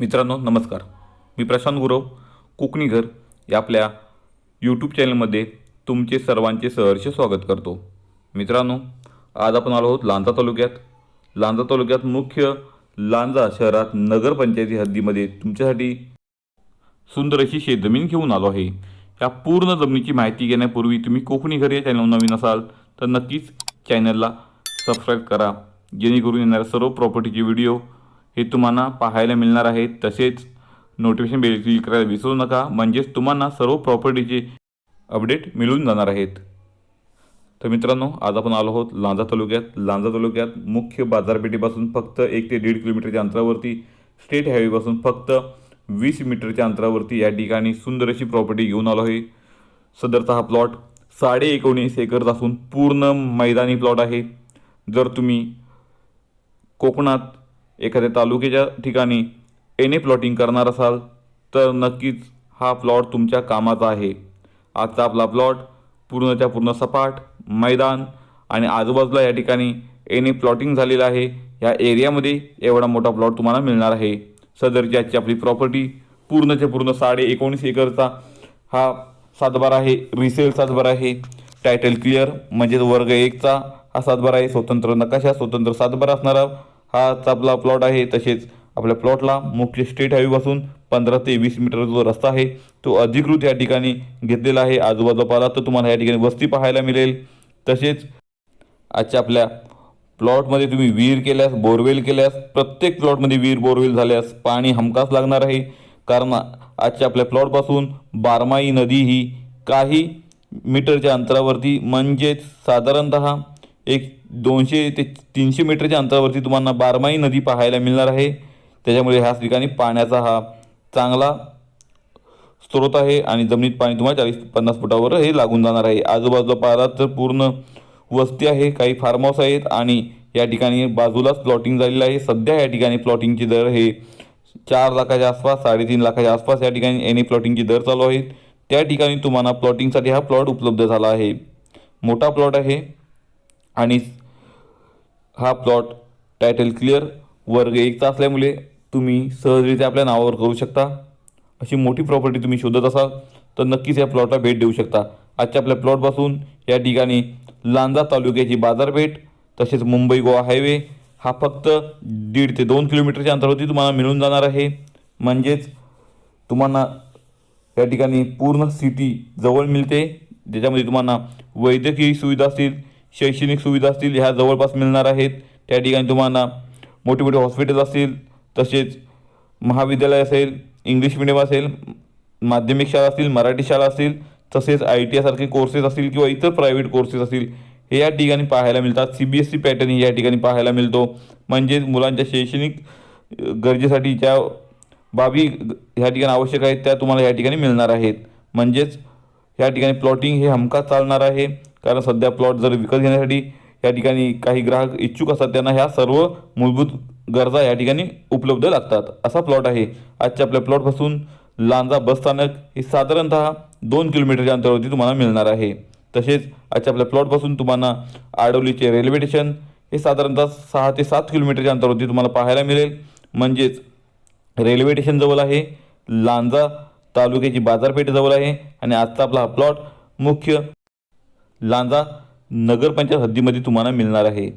मित्रांनो नमस्कार. मी प्रशांत गुरव कोकणी घर या आपल्या यूट्यूब चॅनलमध्ये तुमचे सर्वांचे सहर्ष स्वागत करतो. मित्रांनो आज आपण आलो आहोत लांजा तालुक्यात. लांजा तालुक्यात मुख्य लांजा शहरात नगरपंचायती हद्दीमध्ये तुमच्यासाठी सुंदर अशी शेतजमीन घेऊन आलो आहे. या पूर्ण जमिनीची माहिती घेण्यापूर्वी तुम्ही कोकणी घर या चॅनल नवीन असाल तर नक्कीच चॅनलला सबस्क्राईब करा. जेणेकरून येणाऱ्या सर्व प्रॉपर्टीचे व्हिडिओ हे तुम्हाला पाहायला मिळणार आहेत तसेच नोटिफिकेशन बेल क्लिक करायला विसरू नका. म्हणजेच तुम्हाला सर्व प्रॉपर्टीचे अपडेट मिळून जाणार आहेत. तर मित्रांनो आज आपण आलो आहोत लांजा तालुक्यात. लांजा तालुक्यात मुख्य बाजारपेठेपासून फक्त एक ते दीड किलोमीटरच्या अंतरावरती स्टेट हायवेपासून फक्त वीस मीटरच्या अंतरावरती या ठिकाणी सुंदर अशी प्रॉपर्टी घेऊन आलो आहे. सदरचा हा प्लॉट साडे एकोणीस एकरचा असून पूर्ण मैदानी प्लॉट आहे. जर तुम्ही कोकणात एखाद्या तालुक्याच्या ठिकाणी एने प्लॉटिंग करणार असाल तर नक्कीच हा प्लॉट तुमच्या कामाचा आहे. आजचा आपला प्लॉट पूर्णच्या पूर्ण सपाट मैदान आणि आजूबाजूला या ठिकाणी एने प्लॉटिंग झालेलं आहे. या एरियामध्ये एवढा मोठा प्लॉट तुम्हाला मिळणार आहे. सदरची आजची आपली प्रॉपर्टी पूर्णच्या पूर्ण साडे एकोणीस एकरचा हा सातबारा आहे. रिसेल सातबार आहे. टायटल क्लिअर म्हणजेच वर्ग एकचा हा सातबार आहे. स्वतंत्र नकाशा स्वतंत्र सातबार असणारा हा आपला प्लॉट आहे. तसेच आपल्या प्लॉटला मुख्य स्टेट हायवेपासून पंधरा ते वीस मीटर जो रस्ता आहे तो अधिकृत या ठिकाणी घेतलेला आहे. आजूबाजूला पाहिला तर तुम्हाला या ठिकाणी वस्ती पाहायला मिळेल. तसेच आजच्या आपल्या प्लॉटमध्ये तुम्ही विहीर केल्यास बोरवेल केल्यास प्रत्येक प्लॉटमध्ये विहीर बोरवेल झाल्यास पाणी हमखास लागणार आहे. कारण आजच्या आपल्या प्लॉटपासून बारमाई नदी ही काही मीटरच्या अंतरावरती म्हणजेच साधारणतः एक दोनशे ते तीनशे मीटरच्या अंतरावरती तुम्हाला बारमाही नदी पाहायला मिळणार आहे. त्याच्यामुळे ह्याच ठिकाणी पाण्याचा हा चांगला स्रोत आहे आणि जमिनीत पाणी तुम्हाला चाळीस पन्नास फुटावर हे लागून जाणार आहे. आजूबाजूला पाहिलात तर पूर्ण वस्ती आहे काही फार्म हाऊस आहेत आणि या ठिकाणी बाजूलाच प्लॉटिंग झालेलं आहे. सध्या या ठिकाणी प्लॉटिंगचे दर हे चार लाखाच्या आसपास साडेतीन लाखाच्या आसपास या ठिकाणी एनी प्लॉटिंगचे दर चालू आहेत. त्या ठिकाणी तुम्हाला प्लॉटिंगसाठी हा प्लॉट उपलब्ध झाला आहे. मोठा प्लॉट आहे. आणि हा प्लॉट टायटल क्लिअर वर्ग एकचा असल्यामुळे तुम्ही सहजरित्या आपल्या नावावर करू शकता. अशी मोठी प्रॉपर्टी तुम्ही शोधत असाल तर नक्कीच या प्लॉटला भेट देऊ शकता. आजच्या आपल्या प्लॉटपासून या ठिकाणी लांजा तालुक्याची बाजारपेठ तसेच मुंबई गोवा हायवे हा फक्त दीड ते दोन किलोमीटरच्या अंतरावरती तुम्हाला मिळून जाणार आहे. म्हणजेच तुम्हाला या ठिकाणी पूर्ण सिटी जवळ मिळते ज्याच्यामध्ये तुम्हाला वैद्यकीय सुविधा असतील शैक्षणिक सुविधा असतील ह्या जवळपास मिळणार आहेत. त्या ठिकाणी तुम्हाला मोठे मोठे हॉस्पिटल असतील तसेच महाविद्यालय असेल इंग्लिश मिडियम असेल माध्यमिक शाळा असतील मराठी शाळा असतील तसेच आय टी आयसारखे कोर्सेस असतील किंवा इतर प्रायव्हेट कोर्सेस असतील हे या ठिकाणी पाहायला मिळतात. C B S C pattern ही या ठिकाणी पाहायला मिळतो. म्हणजेच मुलांच्या शैक्षणिक गरजेसाठी ज्या बाबी ह्या ठिकाणी आवश्यक आहेत त्या तुम्हाला या ठिकाणी मिळणार आहेत. म्हणजेच ह्या ठिकाणी प्लॉटिंग हे हमखास चालणार आहे. कारण सध्या प्लॉट जर विकत घेण्यासाठी या ठिकाणी काही ग्राहक इच्छुक असतात त्यांना ह्या सर्व मूलभूत गरजा या ठिकाणी उपलब्ध लागतात. असा प्लॉट आहे. आजच्या आपल्या प्लॉटपासून लांजा बसस्थानक हे साधारणतः दोन किलोमीटरच्या अंतरावरती तुम्हाला मिळणार आहे. तसेच आजच्या आपल्या प्लॉटपासून तुम्हाला आडवलीचे रेल्वे स्टेशन हे साधारणतः सहा ते सात किलोमीटरच्या अंतरावरती तुम्हाला पाहायला मिळेल. म्हणजेच रेल्वे स्टेशनजवळ आहे लांजा तालुक्याची बाजारपेठ जवळ आहे आणि आजचा आपला हा प्लॉट मुख्य लांजा नगरपंचायत हद्दीमध्ये तुम्हाला मिळणार आहे.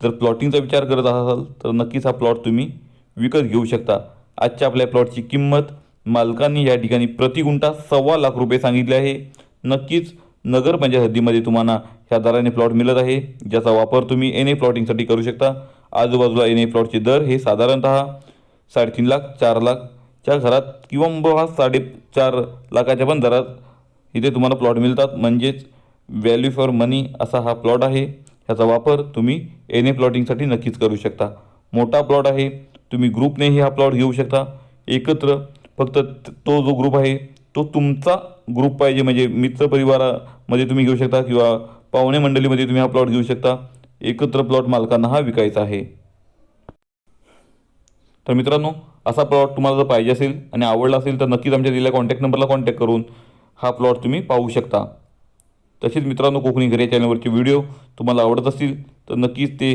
जर प्लॉटिंगचा विचार करत असाल तर नक्कीच हा प्लॉट तुम्ही विकत घेऊ शकता. आजच्या आपल्या प्लॉटची किंमत मालकांनी या ठिकाणी प्रति गुंठा सव्वा लाख रुपये सांगितले आहे. नक्कीच नगरपंचायत हद्दीमध्ये तुम्हाला ह्या दराने प्लॉट मिळत आहे. ज्याचा वापर तुम्ही एन ए प्लॉटिंगसाठी करू शकता. आजूबाजूला एन ए प्लॉटचे दर हे साधारणतः साडेतीन लाख चार लाखच्या घरात किंवा साडेचार लाखाच्या पण दरात इथे तुम्हाला प्लॉट मिळतात. म्हणजेच व्हॅल्यू फॉर मनी असा हा प्लॉट आहे. ह्याचा वापर तुम्ही एन ए प्लॉटिंगसाठी नक्कीच करू शकता. मोठा प्लॉट आहे. तुम्ही ग्रुपनेही हा प्लॉट घेऊ शकता. एकत्र फक्त तो जो ग्रुप आहे तो तुमचा ग्रुप पाहिजे. म्हणजे मित्र परिवारामध्ये तुम्ही घेऊ शकता किंवा पाहुणे मंडळीमध्ये तुम्ही हा प्लॉट घेऊ शकता. एकत्र प्लॉट मालकांना हा विकायचा आहे. तर मित्रांनो असा प्लॉट तुम्हाला जर पाहिजे असेल आणि आवडला असेल तर नक्कीच आमच्या दिलेल्या कॉन्टॅक्ट नंबरला कॉन्टॅक्ट करून हा प्लॉट तुम्ही पाहू शकता. तसेच मित्रांनो कोकणी घरे या चॅनलवरचे व्हिडिओ तुम्हाला आवडत असतील तर नक्कीच ते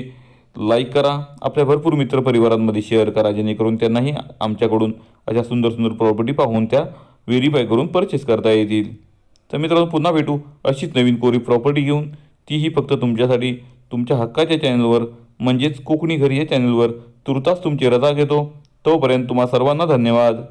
लाईक करा. आपल्या भरपूर मित्रपरिवारांमध्ये शेअर करा जेणेकरून त्यांनाही आमच्याकडून अशा सुंदर सुंदर प्रॉपर्टी पाहून त्या व्हेरीफाय करून परचेस करता येतील. तर मित्रांनो पुन्हा भेटू अशीच नवीन कोरी प्रॉपर्टी घेऊन. तीही फक्त तुमच्यासाठी तुमच्या हक्काच्या चॅनलवर म्हणजेच कोकणी घरी या चॅनलवर तुर्तास तुमची रजा घेतो. तोपर्यंत तुम्हा सर्वांना धन्यवाद.